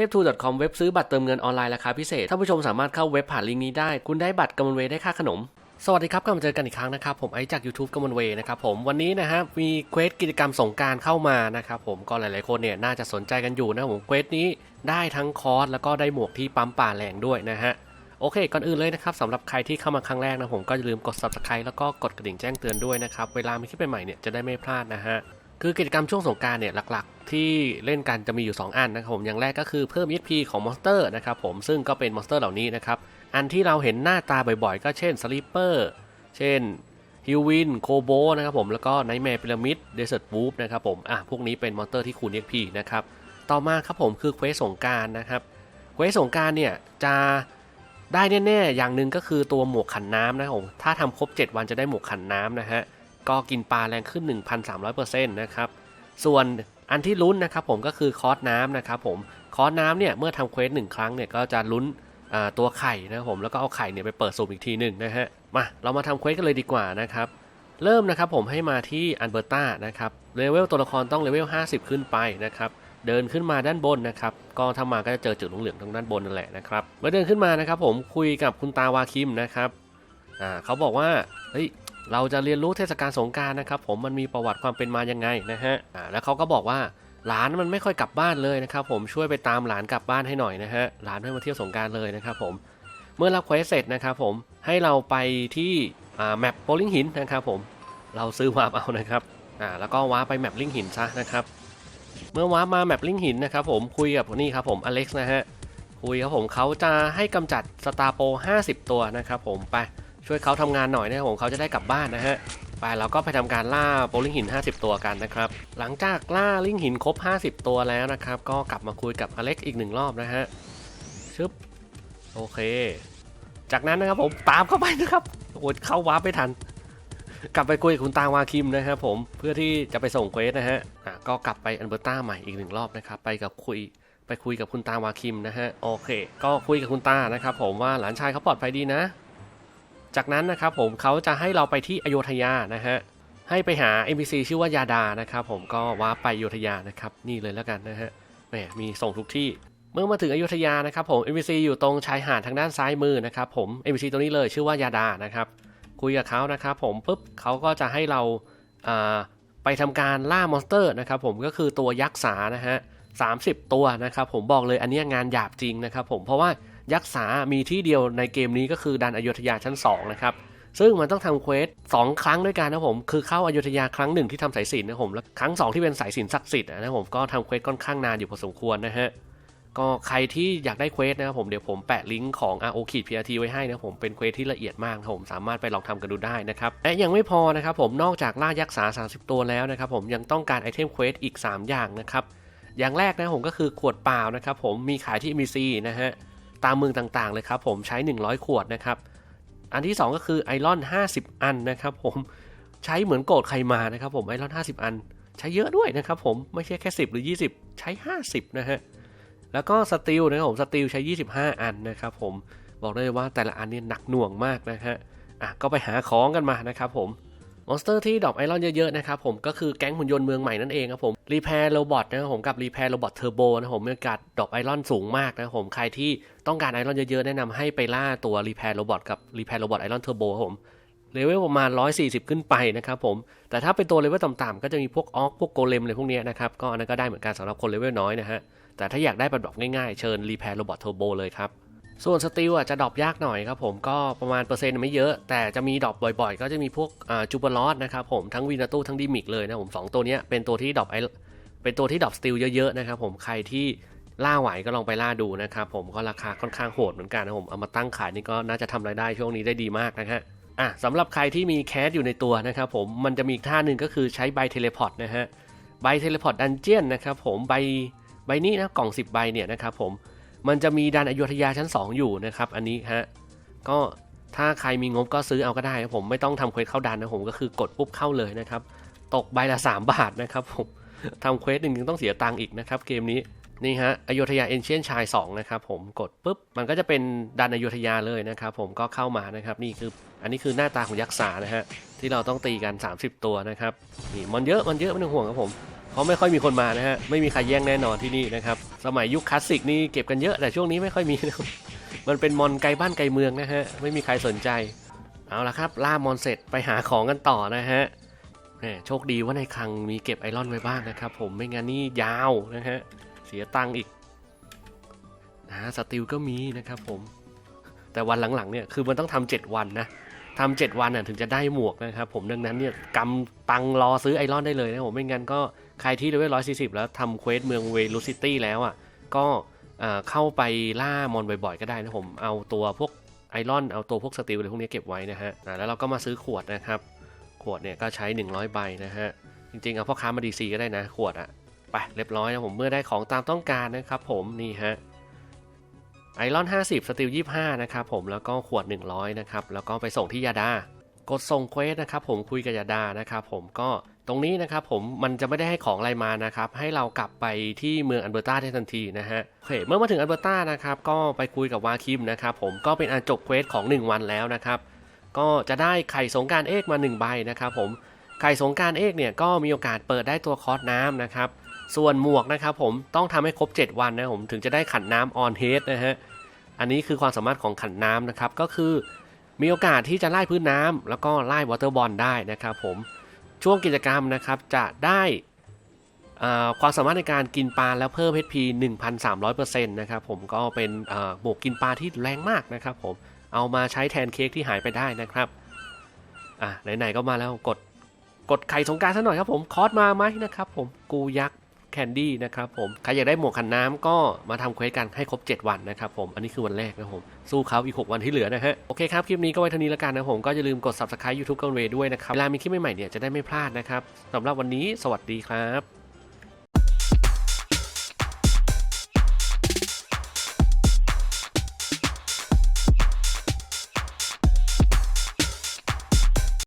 ทพทู .com เว็บซื้อบัตรเติมเงินออนไลน์ราคาพิเศษท่านผู้ชมสามารถเข้าเว็บผ่านลิงก์นี้ได้ คุณได้บัตรกำมลเวย์ได้ค่าขนม สวัสดีครับกลับมาเจอกันอีกครั้งนะครับ ผมไอจาก YouTube กำมลเวย์นะครับผมวันนี้นะฮะมีเควสกิจกรรมสงการเข้ามานะครับผมก็หลายๆคนเนี่ยน่าจะสนใจกันอยู่นะผมเควสนี้ได้ทั้งคอร์สแล้วก็ได้หมวกที่ปั๊มป่าแรงด้วยนะฮะโอเค ก่อนอื่นเลยนะครับสำหรับใครที่เข้ามาครั้งแรกนะผมก็อย่าลืมกด subscribe แล้วก็กดกระดิ่งแจ้งเตือนด้วยนะครับ เวลามีคลิปใหม่ๆเนี่ยจะได้ไม่พลาดนะฮะ คือกิจกรรมช่วงสงการเนี่ยหลักๆ ที่เล่นกันจะมีอยู่ 2 อันนะครับผมอย่างแรกก็คือเพิ่ม EXP ของมอนสเตอร์นะครับผมซึ่งก็เป็นมอนสเตอร์เหล่านี้นะครับ อันที่เราเห็นหน้าตาบ่อยๆ ก็เช่นสลิปเปอร์เช่นฮิววินโคโบนะครับผมแล้วก็ไนท์แมร์พีระมิดเดสเซ t ร์บูฟนะครับผมอะพวกนี้เป็นมอนสเตอร์ที่คูณ EXP นะครับต่อมาครับผมคือเควสสงการนะครับเควสสงการเนี่ยจะได้แน่ๆอย่างหนึ่งก็คือตัวหมวกขันน้ำนะครับผมถ้าทำครบ 7 วันจะได้หมวกขันน้ำนะฮะ ก็กินปลาแรงขึ้น 1,300%นะครับ ส่วนอันที่ลุ้นนะครับผมก็คือคอร์สน้ำนะครับผมคอร์สน้ำเนี่ยเมื่อทำเควสหนึ่งครั้งเนี่ยก็จะลุ้นตัวไข่นะครับผมแล้วก็เอาไข่เนี่ยไปเปิดสุ่มอีกทีหนึ่งนะฮะมาเรามาทำเควสกันเลยดีกว่านะครับเริ่มนะครับผมให้มาที่อันเบอร์ต้านะครับเลเวลตัวละครต้องเลเวล 50 ขึ้นไปนะครับเดินขึ้นมาด้านบนนะครับก็ถ้ามาก็จะเจอจุดเหลืองๆตรงด้านบนนั่นแหละนะครับเมื่อเดินขึ้นมานะครับผมคุยกับคุณตาวาคิมนะครับอ่าเขาบอกว่าเฮ้ย เราจะเรียนรู้เทศกาลสงการนะครับผมมันมีประวัติความเป็นมายังไงนะฮะแล้วเขาก็บอกว่าหลานมันไม่ค่อยกลับบ้านเลยนะครับผมช่วยไปตามหลานกลับบ้านให้หน่อยนะฮะหลานให้มาเที่ยวสงการเลยนะครับผมเมื่อรับเควสเสร็จนะครับผมให้เราไปที่อ่าแมปโบลิ่งหินนะครับผมเราซื้อวาร์ปเอานะครับอ่าแล้วก็ว้าร์ปไปแมปลิงหินซะนะครับเมื่อว้าร์ปมาแมปลิงหินนะครับผมคุยกับนี่ครับผมอเล็กซ์นะฮะคุยครับผมเขาจะให้กำจัดสตาร์โป50 ตัวนะครับผมไป ช่วยเขาทำงานหน่อยนะครับผมเขาจะได้กลับบ้านนะฮะไปเราก็ไปทำการล่าโบลิ่งหิน 50 ตัวกันนะครับ หลังจากล่าลิงหินครบ 50 ตัวแล้วนะครับ ก็กลับมาคุยกับอเล็กอีกหนึ่งรอบนะฮะชึบโอเค จากนั้นนะครับผมตามเข้าไปนะครับโอ้ยเข้าวาร์ปไม่ทัน กลับไปคุยกับคุณตางวาคิมนะครับผมเพื่อที่จะไปส่งเควสนะฮะะก็กลับไปอันเบอร์ต้าใหม่อีกหนึ่งรอบนะครับ ไปกับคุยไปคุยกับคุณตาวาคิมนะฮะโอเค ก็คุยกับคุณตานะครับผมว่าหลานชายเขาปลอดภัยดีนะ จากนั้นนะครับผมเขาจะให้เราไปที่อโยธยานะฮะให้ไปหา NPC ชื่อว่ายาดานะครับผมก็ว้าร์ปไปอโยธยานะครับนี่เลยแล้วกันนะฮะแหมมีส่งทุกที่เมื่อมาถึงอโยธยานะครับผม NPC อยู่ตรงชายหาดทางด้านซ้ายมือนะครับผม NPC ตัวนี้เลยชื่อว่ายาดานะครับคุยกับเขานะครับผมปุ๊บเขาก็จะให้เราไปทำการล่ามอนสเตอร์นะครับผมก็คือตัวยักษ์สานะฮะ30ตัวนะครับผมบอกเลยอันนี้งานหยาบจริงนะครับผมเพราะว่า ยักษ์สามีที่เดียวในเกมนี้ก็คือดันอโยธยาชั้น 2 นะครับ ซึ่งมันต้องทำเควสสองครั้งด้วยกันนะผม คือเข้าอายุทยาครั้งหนึ่งที่ทำสายสินนะผมแล้วครั้งสองที่เป็นสายสินศักดิ์สิทธิ์นะผมก็ทำเควสค่อนข้างนานอยู่พอสมควรนะฮะก็ใครที่อยากได้เควสนะครับผมเดี๋ยวผมแปะลิงก์ของ RO ขีด PRT ไว้ให้นะผมเป็นเควสที่ละเอียดมากนะผมสามารถไปลองทำกันดูได้นะครับและยังไม่พอนะครับผมนอกจากล่ายักษ์สา30 ตัวแล้วนะครับผมยังต้องการไอเทมเควสอีก 3 อย่างนะครับอย่างแรกนะผมก็คือขวดเปล่านะครับผมมีขายที่ MBC นะฮะ ตามเมืองต่างๆเลยครับผมใช้ 100 ขวดนะครับ อันที่ 2 ก็คือไอรอน 50 อันนะครับผมใช้เหมือนโกดใครมานะครับผมไอรอน 50 อัน ใช้เยอะด้วยนะครับผมไม่ใช่แค่ 10 หรือ 20 ใช้ 50 นะฮะแล้วก็สตีลนะครับผมสตีลใช้ 25 อันนะครับผมบอกเลยว่าแต่ละอันเนี่ยหนักหน่วงมากนะฮะอะก็ไปหาของกันมานะครับผม มอนสเตอร์ที่ดรอปไอรอนเยอะๆนะครับผมก็คือแก๊งหุ่นยนต์เมืองใหม่นั่นเองครับผมรีแพร์โรบอทนะครับผมกับรีแพร์โรบอทเทอร์โบนะครับผมมีโอกาสดรอปไอรอนสูงมากนะครับผมใครที่ต้องการไอรอนเยอะๆ แนะนำให้ไปล่าตัวรีแพร์โรบอทกับรีแพร์โรบอทไอรอนเทอร์โบครับผมเลเวลประมาณ 140 ขึ้นไปนะครับผม แต่ถ้าเป็นตัวเลเวลต่ำๆก็จะมีพวกออกพวกโกเลมอะไรพวกนี้นะครับ ก็อันนั้นก็ได้เหมือนกันสำหรับคนเลเวลน้อยนะฮะ แต่ถ้าอยากได้แบบดรอปง่ายๆ เชิญรีแพร์โรบอทเทอร์โบเลยครับ ส่วนสติลอะจะดรอปยากหน่อยครับผมก็ประมาณเปอร์เซ็นต์ไม่เยอะ แต่จะมีดรอปบ่อยๆ ก็จะมีพวกจูเปอร์ลอสนะครับผมทั้งวีนาตู้ทั้งดิมิกเลยนะผมสองตัวนี้เป็นตัวที่ดรอปไอเป็นตัวที่ดรอปสติลเยอะๆนะครับผมใครที่ล่าไหวก็ลองไปล่าดูนะครับผมก็ราคาค่อนข้างโหดเหมือนกันนะผมเอามาตั้งขายนี่ก็น่าจะทำรายได้ช่วงนี้ได้ดีมากนะฮะอะสำหรับใครที่มีแคสอยู่ในตัวนะครับผมมันจะมีท่าหนึ่งก็คือใช้ใบเทเลพอร์ตนะฮะใบเทเลพอร์ตดันเจียนนะครับผมใบใบนี้นะกล่อง 10 ใบเนี่ยนะครับผม มันจะมีดันอยุธยาชั้น 2 อยู่นะครับ อันนี้ฮะก็ถ้าใครมีงบก็ซื้อเอาก็ได้ครับผมไม่ต้องทำเควสเข้าดันนะผมก็คือกดปุ๊บเข้าเลยนะครับ ตกใบละ 3 บาทนะครับผมทำเควสหนึ่งต้องเสียตังค์อีกนะครับ เกมนี้นี่ฮะอยุธยาเอนเชียนชาย2นะครับผมกดปุ๊บมันก็จะเป็นดันอยุธยาเลยนะครับผมก็เข้ามานะครับนี่คืออันนี้คือหน้าตาของยักษ์สานะฮะที่เราต้องตีกัน 30 ตัวนะครับนี่มันเยอะมันเยอะไม่ต้องห่วงครับผม เพราะไม่ค่อยมีคนมานะฮะ ไม่มีใครแย่งแน่นอนที่นี่นะครับ สมัยยุคคลาสสิกนี่เก็บกันเยอะแต่ช่วงนี้ไม่ค่อยมีนะมันเป็นมอนไกลบ้านไกลเมืองนะฮะ ไม่มีใครสนใจ เอาละครับ ล่ามอนเสร็จไปหาของกันต่อนะฮะโชคดีว่าในคลังมีเก็บไอรอนไว้บ้างนะครับผมไม่งั้นนี่ยาวนะฮะ เสียตังค์อีกนะสติลก็มีนะครับผมแต่วันหลังๆเนี่ยคือมันต้องทำเจ็ดวันนะทำเจ็ดวันน่ะถึงจะได้หมวกนะครับผมดังนั้นเนี่ยกำตังรอซื้อไอรอนได้เลยนะผมไม่งั้นก็ ใครที่เลเวลร้อยสี่สิบแล้วทำเควสเมืองเวลูซิตี้แล้วอะก็เข้าไปล่ามอนบ่อยๆ ก็ได้นะผม เอาตัวพวกไอรอน เอาตัวพวกสติลอะไรพวกนี้เก็บไว้นะฮะแล้วเราก็มาซื้อขวดนะครับ ขวดเนี่ยก็ใช้ 100 ใบนะฮะ จริงๆ เอาพ่อค้ามาดีซีก็ได้นะ ขวดอะไปเรียบร้อยนะผม เมื่อได้ของตามต้องการนะครับผม นี่ฮะ ไอรอน 50 สติล25 นะครับผม แล้วก็ขวด 100 นะครับ แล้วก็ไปส่งที่ยาดากดส่งเควสนะครับผม คุยกับยาดานะครับผม ก็ ตรงนี้นะครับผมมันจะไม่ได้ให้ของอะไรมานะครับ ให้เรากลับไปที่เมืองอันเบอร์ตาได้ทันทีนะฮะโอเคเมื่อมาถึงอันเบอร์ตานะครับก็ไปคุยกับวาคิมนะครับผมก็เป็นอันจบเควสของ 1 วันแล้วนะครับ ก็จะได้ไข่สงการเอกมา 1 ใบนะครับผมไข่สงการเอกเนี่ยก็มีโอกาสเปิดได้ตัวคอร์สน้ำนะครับ ส่วนหมวกนะครับผมต้องทำให้ครบ 7 วันนะผมถึงจะได้ขันน้ำออนเฮดนะฮะอันนี้คือความสามารถของขันน้ำนะครับก็คือมีโอกาสที่จะไล่พื้นน้ำแล้วก็ไล่วอเตอร์บอลได้นะครับผม ช่วงกิจกรรมนะครับจะได้ความสามารถในการกินปลาแล้วเพิ่ม HP 1,300%นะครับผมก็เป็นบวกกินปลาที่แรงมากนะครับผมเอามาใช้แทนเค้กที่หายไปได้นะครับอะไหนๆก็มาแล้วกดกดไข่สงการซะหน่อยครับผมคอร์สมาไหมนะครับผมกูยักษ์ แคนดี้นะครับผมใครอยากได้หมวกขันน้ำก็มาทำเควสกันให้ครบ 7 วันนะครับผม อันนี้คือวันแรกนะครับผมสู้เขาอีก 6 วันที่เหลือนะฮะ โอเคครับ คลิปนี้ก็ไว้เท่านี้แล้วกันนะผม ก็อย่าลืมกด subscribe YouTube กันเวด้วยนะครับ เวลามีคลิปใหม่ๆเนี่ยจะได้ไม่พลาดนะครับสำหรับวันนี้สวัสดีครับ